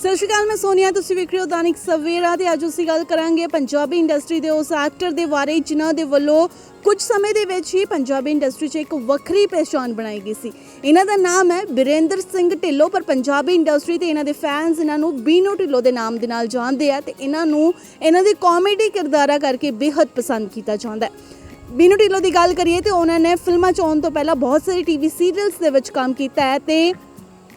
ਸਤਿ ਸ਼੍ਰੀ ਅਕਾਲ, ਮੈਂ ਸੋਨੀਆ, ਤੁਸੀਂ ਵੇਖ ਰਹੇ ਹੋ ਦਾਨਿਕ ਸਵੇਰਾ ਤੇ ਅੱਜ ਅਸੀਂ ਗੱਲ ਕਰਾਂਗੇ ਪੰਜਾਬੀ ਇੰਡਸਟਰੀ ਦੇ ਉਸ ਐਕਟਰ ਦੇ ਬਾਰੇ ਜਿਨ੍ਹਾਂ ਦੇ ਵੱਲੋਂ ਕੁਝ ਸਮੇਂ ਦੇ ਵਿੱਚ ਹੀ ਪੰਜਾਬੀ ਇੰਡਸਟਰੀ 'ਚ ਇੱਕ ਵੱਖਰੀ ਪਛਾਣ ਬਣਾਈ ਗਈ ਸੀ। ਇਹਨਾਂ ਦਾ ਨਾਮ ਹੈ ਬਿਰੇਂਦਰ ਸਿੰਘ ਢਿੱਲੋਂ, ਪਰ ਪੰਜਾਬੀ ਇੰਡਸਟਰੀ ਤੇ ਇਹਨਾਂ ਦੇ ਫੈਨਸ ਇਹਨਾਂ ਨੂੰ ਬੀਨੋ ਢਿੱਲੋਂ ਦੇ ਨਾਮ ਦੇ ਨਾਲ ਜਾਣਦੇ ਆ ਤੇ ਇਹਨਾਂ ਨੂੰ ਇਹਨਾਂ ਦੇ ਕਾਮੇਡੀ ਕਿਰਦਾਰਾਂ ਕਰਕੇ ਬੇਹੱਦ ਪਸੰਦ ਕੀਤਾ ਜਾਂਦਾ ਹੈ। ਬੀਨੂ ਢਿੱਲੋਂ ਦੀ ਗੱਲ ਕਰੀਏ ਤੇ ਉਹਨਾਂ ਨੇ ਫਿਲਮਾਂ 'ਚ ਆਉਣ ਤੋਂ ਪਹਿਲਾਂ ਬਹੁਤ ਸਾਰੇ ਟੀਵੀ ਸੀਰੀਅਲਸ ਦੇ ਵਿੱਚ ਕੰਮ ਕੀਤਾ ਹੈ ਤੇ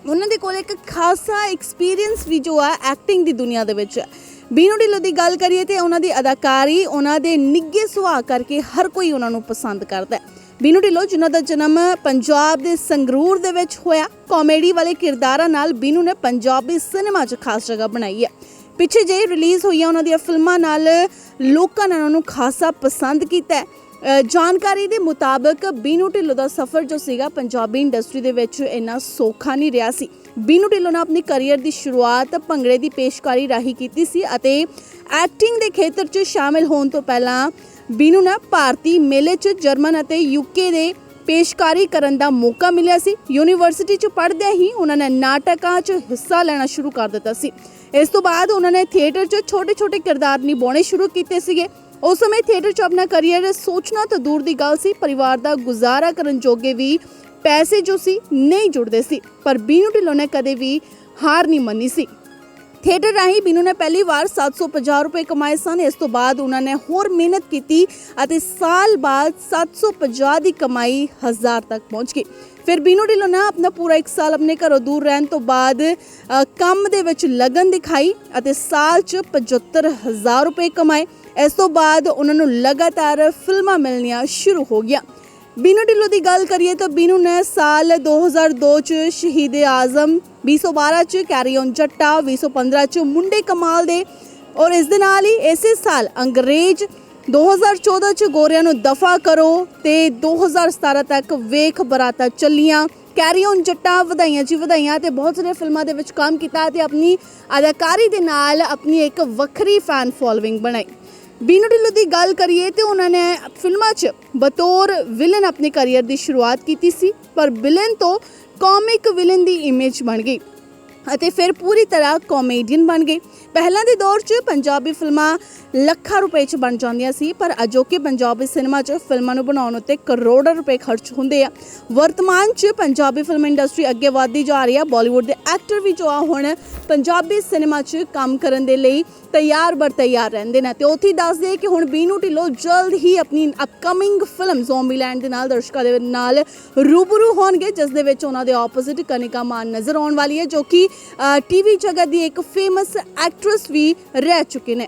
ਉਹਨਾਂ ਦੇ ਕੋਲ ਇੱਕ ਖਾਸਾ ਐਕਸਪੀਰੀਅੰਸ ਵੀ ਜੋ ਹੈ ਐਕਟਿੰਗ ਦੀ ਦੁਨੀਆ ਦੇ ਵਿੱਚ। ਹੈ ਬੀਨੂ ਢਿੱਲੋਂ ਦੀ ਗੱਲ ਕਰੀਏ ਤੇ ਉਹਨਾਂ ਦੀ ਅਦਾਕਾਰੀ, ਉਹਨਾਂ ਦੇ ਨਿੱਘੇ ਸੁਭਾਅ ਕਰਕੇ ਹਰ ਕੋਈ ਉਹਨਾਂ ਨੂੰ ਪਸੰਦ ਕਰਦਾ ਹੈ। ਬੀਨੂ ਢਿੱਲੋਂ, ਜਿਨ੍ਹਾਂ ਦਾ ਜਨਮ ਪੰਜਾਬ ਦੇ ਸੰਗਰੂਰ ਦੇ ਵਿੱਚ ਹੋਇਆ, ਕਾਮੇਡੀ ਵਾਲੇ ਕਿਰਦਾਰਾਂ ਨਾਲ ਬੀਨੂ ਨੇ ਪੰਜਾਬੀ ਸਿਨੇਮਾ 'ਚ ਖਾਸ ਜਗ੍ਹਾ ਬਣਾਈ ਹੈ। ਪਿੱਛੇ ਜਿਹੇ ਰਿਲੀਜ਼ ਹੋਈਆਂ ਉਹਨਾਂ ਦੀਆਂ ਫਿਲਮਾਂ ਨਾਲ ਲੋਕਾਂ ਨੇ ਉਹਨਾਂ ਨੂੰ ਖਾਸਾ ਪਸੰਦ ਕੀਤਾ ਹੈ। ਜਾਣਕਾਰੀ ਦੇ ਮੁਤਾਬਕ ਬੀਨੂ ਢਿੱਲੋਂ ਦਾ ਸਫ਼ਰ ਜੋ ਸੀਗਾ ਪੰਜਾਬੀ ਇੰਡਸਟਰੀ ਦੇ ਵਿੱਚ ਇੰਨਾ ਸੌਖਾ ਨਹੀਂ ਰਿਹਾ ਸੀ। ਬੀਨੂ ਢਿੱਲੋਂ ਨੇ ਆਪਣੀ ਕੈਰੀਅਰ ਦੀ ਸ਼ੁਰੂਆਤ ਭੰਗੜੇ ਦੀ ਪੇਸ਼ਕਾਰੀ ਰਾਹੀਂ ਕੀਤੀ ਸੀ ਅਤੇ ਐਕਟਿੰਗ ਦੇ ਖੇਤਰ 'ਚ ਸ਼ਾਮਿਲ ਹੋਣ ਤੋਂ ਪਹਿਲਾਂ ਬੀਨੂ ਨੇ ਭਾਰਤੀ ਮੇਲੇ 'ਚ ਜਰਮਨ ਅਤੇ ਯੂਕੇ ਦੇ ਪੇਸ਼ਕਾਰੀ ਕਰਨ ਦਾ ਮੌਕਾ ਮਿਲਿਆ ਸੀ। ਯੂਨੀਵਰਸਿਟੀ 'ਚ ਪੜ੍ਹਦਿਆਂ ਹੀ ਉਹਨਾਂ ਨੇ ਨਾਟਕਾਂ 'ਚ ਹਿੱਸਾ ਲੈਣਾ ਸ਼ੁਰੂ ਕਰ ਦਿੱਤਾ ਸੀ। ਇਸ ਤੋਂ ਬਾਅਦ ਉਹਨਾਂ ਨੇ ਥੀਏਟਰ 'ਚ ਛੋਟੇ-ਛੋਟੇ ਕਿਰਦਾਰ ਨਿਭਾਉਣੇ ਸ਼ੁਰੂ ਕੀਤੇ ਸੀਗੇ। ਉਸ ਸਮੇਂ ਥੀਏਟਰ 'ਚ ਆਪਣਾ ਕਰੀਅਰ ਸੋਚਣਾ ਤਾਂ ਦੂਰ ਦੀ ਗੱਲ ਸੀ, ਪਰਿਵਾਰ ਦਾ ਗੁਜ਼ਾਰਾ ਕਰਨ ਜੋਗੇ ਵੀ ਪੈਸੇ ਜੋ ਸੀ ਨਹੀਂ ਜੁੜਦੇ ਸੀ, ਪਰ ਬੀਨੂ ਢਿੱਲੋਂ ਨੇ ਕਦੇ ਵੀ ਹਾਰ ਨਹੀਂ ਮੰਨੀ ਸੀ। ਥੀਏਟਰ ਰਾਹੀਂ ਬੀਨੂ ਨੇ ਪਹਿਲੀ ਵਾਰ 750 ਰੁਪਏ ਕਮਾਏ ਸਨ, ਇਸ ਤੋਂ ਬਾਅਦ ਉਹਨਾਂ ਨੇ ਹੋਰ ਮਿਹਨਤ ਕੀਤੀ ਅਤੇ ਸਾਲ ਬਾਅਦ 750 ਦੀ ਕਮਾਈ 1000 ਤੱਕ ਪਹੁੰਚ ਗਈ। ਫਿਰ ਬੀਨੂ ਢਿੱਲੋਂ ਨੇ ਆਪਣਾ ਪੂਰਾ ਇੱਕ ਸਾਲ ਆਪਣੇ ਘਰੋਂ ਦੂਰ ਰਹਿਣ ਤੋਂ ਬਾਅਦ ਕੰਮ ਦੇ ਵਿੱਚ ਲਗਨ ਦਿਖਾਈ ਅਤੇ ਸਾਲ 'ਚ 75000 ਰੁਪਏ ਕਮਾਏ। ਇਸ ਤੋਂ ਬਾਅਦ ਉਹਨਾਂ ਨੂੰ ਲਗਾਤਾਰ ਫਿਲਮਾਂ ਮਿਲਣੀਆਂ ਸ਼ੁਰੂ ਹੋ ਗਈਆਂ। ਬੀਨੂ ਢਿੱਲੋਂ ਦੀ ਗੱਲ ਕਰੀਏ ਤਾਂ ਬੀਨੂ ਨੇ ਸਾਲ 2002 ਚ ਸ਼ਹੀਦ ਆਜ਼ਮ 2012 ਚ ਕੈਰੀ ਔਨ ਜੱਟਾ 2015 ਚ ਮੁੰਡੇ ਕਮਾਲ ਦੇ ਔਰ ਇਸ ਦੇ ਨਾਲ ਹੀ ਇਸੇ ਸਾਲ ਅੰਗਰੇਜ਼ 2014 ਚ ਗੋਰਿਆਂ ਨੂੰ ਦਫਾ ਕਰੋ ਤੇ 2017 ਤੱਕ ਵੇਖ ਬਰਾਤਾ ਚੱਲੀਆਂ। ਕੈਰੀ ਔਨ ਜੱਟਾ ਵਧਾਈਆਂ ਜੀ ਵਧਾਈਆਂ ਤੇ ਬਹੁਤ ਸਾਰੇ ਫਿਲਮਾਂ ਦੇ ਵਿੱਚ ਕੰਮ ਕੀਤਾ ਤੇ ਆਪਣੀ ਅਦਾਕਾਰੀ ਦੇ ਨਾਲ ਆਪਣੀ ਇੱਕ ਵੱਖਰੀ ਫੈਨ ਫੋਲੋਇੰਗ ਬਣਾਈ। ਬੀਨੂ ਢਿੱਲੋਂ ਦੀ ਗੱਲ ਕਰੀਏ ਤੇ ਉਹਨਾਂ ਨੇ ਫਿਲਮਾਂ 'ਚ ਬਤੌਰ ਵਿਲਨ ਆਪਣੇ ਕੈਰੀਅਰ ਦੀ ਸ਼ੁਰੂਆਤ ਕੀਤੀ ਸੀ, ਪਰ ਵਿਲਨ ਤੋਂ ਕਾਮਿਕ ਵਿਲਨ ਦੀ ਇਮੇਜ ਬਣ ਗਈ। ਅਤੇ ਫਿਰ ਪੂਰੀ ਤਰ੍ਹਾਂ ਕਾਮੇਡੀਅਨ ਬਣ ਗਏ। ਪਹਿਲਾਂ ਦੇ ਦੌਰ 'ਚ ਪੰਜਾਬੀ ਫਿਲਮਾਂ ਲੱਖਾਂ ਰੁਪਏ 'ਚ ਬਣ ਜਾਂਦੀਆਂ ਸੀ, ਪਰ ਅਜੋਕੇ ਪੰਜਾਬੀ ਸਿਨੇਮਾ 'ਚ ਫਿਲਮਾਂ ਨੂੰ ਬਣਾਉਣ ਉੱਤੇ ਕਰੋੜਾਂ ਰੁਪਏ ਖਰਚ ਹੁੰਦੇ ਆ। ਵਰਤਮਾਨ 'ਚ ਪੰਜਾਬੀ ਫਿਲਮ ਇੰਡਸਟਰੀ ਅੱਗੇ ਵਧਦੀ ਜਾ ਰਹੀ ਆ। ਬਾਲੀਵੁੱਡ ਦੇ ਐਕਟਰ ਵੀ ਜੋ ਆ ਹੁਣ ਪੰਜਾਬੀ ਸਿਨੇਮਾ 'ਚ ਕੰਮ ਕਰਨ ਦੇ ਲਈ ਤਿਆਰ ਬਰ ਤਿਆਰ ਰਹਿੰਦੇ ਨੇ। ਤੇ ਉੱਥੇ ਹੀ ਦੱਸ ਦਈਏ ਕਿ ਹੁਣ ਬੀਨੂ ਢਿੱਲੋਂ ਜਲਦ ਹੀ ਆਪਣੀ ਅਪਕਮਿੰਗ ਫਿਲਮ ਜ਼ੋਂਬੀਲੈਂਡ ਦੇ ਨਾਲ, ਦਰਸ਼ਕਾਂ ਦੇ ਨਾਲ ਰੂਬਰੂ ਹੋਣਗੇ, ਜਿਸ ਦੇ ਵਿੱਚ ਉਹਨਾਂ ਦੇ ਆਪੋਜ਼ਿਟ ਕਨਿਕਾ ਮਾਨ ਨਜ਼ਰ ਆਉਣ ਵਾਲੀ ਹੈ, ਜੋ ਕਿ ਟੀਵੀ ਜਗਤ ਦੀ ਇੱਕ ਫੇਮਸ ਐਕਟਰੈਸ ਵੀ ਰਹਿ ਚੁੱਕੇ ਨੇ।